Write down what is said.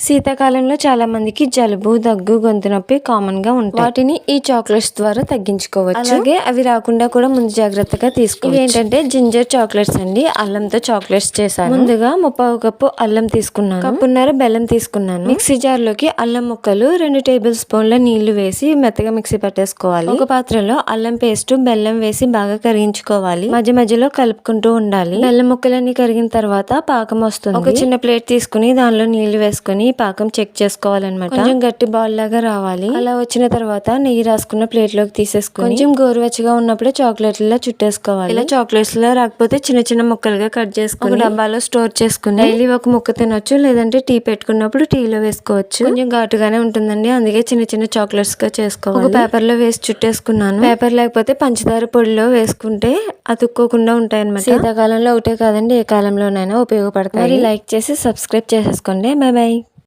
శీతాకాలంలో చాలా మందికి జలుబు దగ్గు గొంతు నొప్పి కామన్గా ఉంటాయి. వాటిని ఈ చాక్లెట్స్ ద్వారా తగ్గించుకోవచ్చు. అలాగే అవి రాకుండా కూడా ముందు జాగ్రత్తగా ఇవి ఏంటంటే జింజర్ చాక్లెట్స్ అండి. అల్లంతో చాక్లెట్స్ చేశాను. ముందుగా ముప్పావు కప్పు అల్లం తీసుకున్నాను. కప్పున్నర బెల్లం తీసుకున్నాను. మిక్సీ జార్లోకి అల్లం ముక్కలు రెండు టేబుల్ స్పూన్ల నీళ్ళు వేసి మెత్తగా మిక్సీ పట్టేసుకోవాలి. ఒక పాత్రలో అల్లం పేస్ట్ బెల్లం వేసి బాగా కరిగించుకోవాలి. మధ్య మధ్యలో కలుపుకుంటూ ఉండాలి. బెల్లం ముక్కలన్నీ కరిగిన తర్వాత పాకం వస్తుంది. ఒక చిన్న ప్లేట్ తీసుకుని దానిలో నీళ్ళు వేసుకుని పాకం చెక్ చేసుకోవాలన్నమాట. కొంచెం గట్టి బాల్ లాగా రావాలి. అలా వచ్చిన తర్వాత నెయ్యి రాసుకున్న ప్లేట్లోకి తీసేసుకుని కొంచెం గోరువెచ్చగా ఉన్నప్పుడే చాక్లెట్లలో చుట్టేసుకోవాలి. ఇలా చాక్లెట్స్లో రాకపోతే చిన్న చిన్న ముక్కలుగా కట్ చేసుకుని డబ్బాలో స్టోర్ చేసుకుని డైలీ ఒక ముక్క తినొచ్చు లేదంటే టీ పెట్టుకున్నప్పుడు టీలో వేసుకోవచ్చు. కొంచెం ఘాటుగానే ఉంటుందండి. అందుకే చిన్న చిన్న చాక్లెట్స్గా చేసుకోవాలి. ఒక పేపర్లో వేసి చుట్టేసుకున్నాను. పేపర్ లేకపోతే పంచదార పొడిలో వేసుకుంటే అతుక్కోకుండా ఉంటాయి అనమాట శీతాకాలంలో ఒకటే కాదండి ఏ కాలంలోనైనా ఉపయోగపడతాయి. లైక్ చేసి సబ్స్క్రైబ్ చేసేసుకోండి. Bye bye